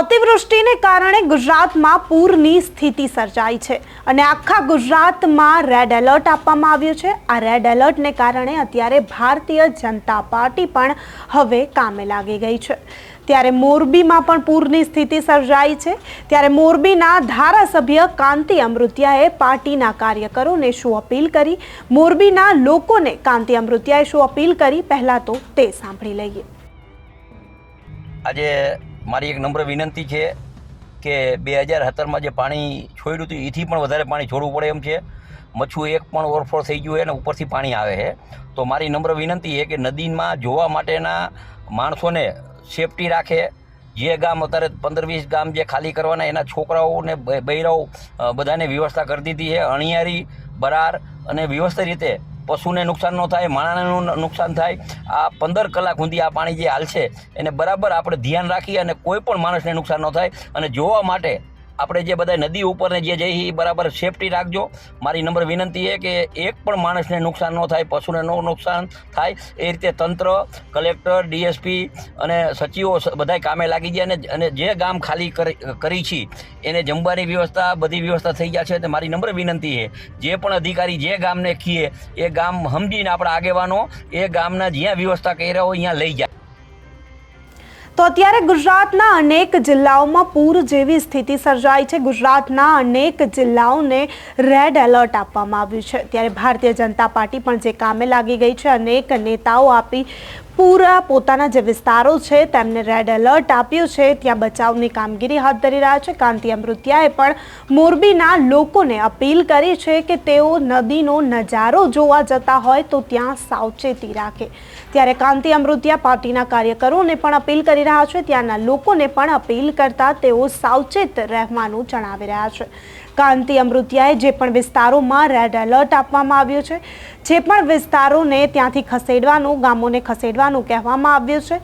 અતિવૃષ્ટિને કારણે ગુજરાતમાં પૂરની સ્થિતિ સર્જાઈ છે અને આખા ગુજરાતમાં રેડ એલર્ટ આપવામાં આવ્યું છે. આ રેડ એલર્ટને કારણે અત્યારે ભારતીય જનતા પાર્ટી પણ હવે કામે લાગી ગઈ છે. ત્યારે મોરબીમાં પણ પૂરની સ્થિતિ સર્જાઈ છે. ત્યારે મોરબીના ધારાસભ્ય કાંતિ અમૃત્યાએ પાર્ટીના કાર્યકરોને શું અપીલ કરી? મોરબીના લોકોને કાંતિ અમૃત્યાએ શું અપીલ કરી? પહેલાં તો તે સાંભળી લઈએ. આજે મારી એક નમ્ર વિનંતી છે કે બે હજાર સત્તરમાં જે પાણી છોડ્યું હતું, એથી પણ વધારે પાણી છોડવું પડે એમ છે. મચ્છું એક પણ ઓવરફ્લો થઈ ગયું હોય અને ઉપરથી પાણી આવે છે. તો મારી નમ્ર વિનંતી છે કે નદીમાં જોવા માટેના માણસોને સેફટી રાખે. જે ગામ અત્યારે પંદર વીસ ગામ જે ખાલી કરવાના, એના છોકરાઓને બૈરાઓ બધાને વ્યવસ્થા કરી દીધી છે. અણિયારી, બરાર અને વ્યવસ્થિત રીતે પશુને નુકસાન ન થાય માણસનું નુકસાન થાય, આ પંદર કલાક સુધી આ પાણી જે હાલશે, એને બરાબર આપણે ધ્યાન રાખી અને કોઈ પણ માણસને નુકસાન ન થાય. અને જોવા માટે આપણે જે બધા નદી ઉપર ને જે જઈએ એ બરાબર સેફટી રાખજો. મારી નંબર વિનંતી એ કે એક પણ માણસને નુકસાન ન થાય, પશુને ન નુકસાન થાય. એ રીતે તંત્ર, કલેક્ટર, ડીએસપી અને સચિવો બધાય કામે લાગી ગયા અને અને જે ગામ ખાલી કરી કરી છે, એને જમવાની વ્યવસ્થા, બધી વ્યવસ્થા થઈ ગયા છે તો મારી નંબર વિનંતી છે. જે પણ અધિકારી જે ગામને કીએ, એ ગામ સમજીને આપણા આગેવાનો એ ગામના જ્યાં વ્યવસ્થા કર્યા હોય ત્યાં લઈ જાય. તો અત્યારે ગુજરાતના અનેક જિલ્લાઓમાં પૂર જેવી સ્થિતિ સર્જાઈ છે. ગુજરાતના અનેક જિલ્લાઓને રેડ એલર્ટ આપવામાં આવ્યું છે. ત્યારે ભારતીય જનતા પાર્ટી પણ જે કામે લાગી ગઈ છે. અનેક નેતાઓ આપી પૂરા પોતાના જે વિસ્તારો છે, તેમને રેડ એલર્ટ આપ્યું છે. ત્યાં બચાવની કામગીરી હાથ ધરી રહ્યા છે. કાંતિ અમૃતિયાએ પણ મોરબીના લોકોને અપીલ કરી છે કે તેઓ નદીનો નજારો જોવા જતા હોય તો ત્યાં સાવચેતી રાખે. ત્યારે કાંતિ અમૃતિયા પાર્ટીના કાર્યકરોને પણ અપીલ કરી રહ્યા છે. ત્યાંના લોકોને પણ અપીલ કરતા તેઓ સાવચેત રહેવાનું જણાવી રહ્યા છે. કાંતિ અમૃતિયાએ જે પણ વિસ્તારોમાં રેડ એલર્ટ આપવામાં આવ્યું છે, જે પણ વિસ્તારોને ત્યાંથી ખસેડવાનું, ગામોને ખસેડવાનું કહેવામાં આવ્યું છે.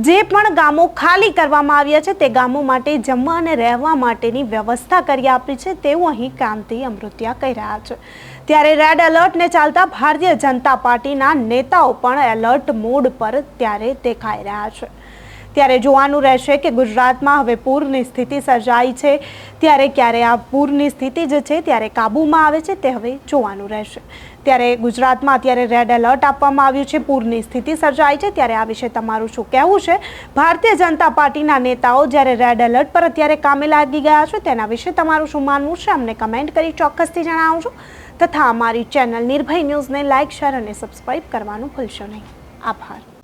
જે પણ ગામો ખાલી કરવામાં આવ્યા છે, તે ગામો માટે જમવા અને રહેવા માટેની વ્યવસ્થા કરી આપી છે, તેવું અહીં કાંતિ અમૃતિયા કહી રહ્યા છે. ત્યારે રેડ એલર્ટને ચાલતા ભારતીય જનતા પાર્ટીના નેતાઓ પણ એલર્ટ મોડ પર ત્યારે દેખાઈ રહ્યા છે. ત્યારે જોવાનું રહેશે કે ગુજરાતમાં હવે પૂરની સ્થિતિ સર્જાઈ છે. ત્યારે ક્યારે આ પૂરની સ્થિતિ જે છે ત્યારે કાબૂમાં આવે છે તે હવે જોવાનું રહેશે. ત્યારે ગુજરાતમાં અત્યારે રેડ એલર્ટ આપવામાં આવ્યું છે, પૂરની સ્થિતિ સર્જાઈ છે. ત્યારે આ વિશે તમારું શું કહેવું છે? ભારતીય જનતા પાર્ટીના નેતાઓ જ્યારે રેડ એલર્ટ પર અત્યારે કામે લાગી ગયા છે, તેના વિશે તમારું શું માનવું છે? અમને કમેન્ટ કરી ચોક્કસથી જણાવજો. તથા અમારી ચેનલ નિર્ભય ન્યૂઝને લાઇક શેર અને સબસ્ક્રાઈબ કરવાનું ભૂલશો નહીં. આભાર.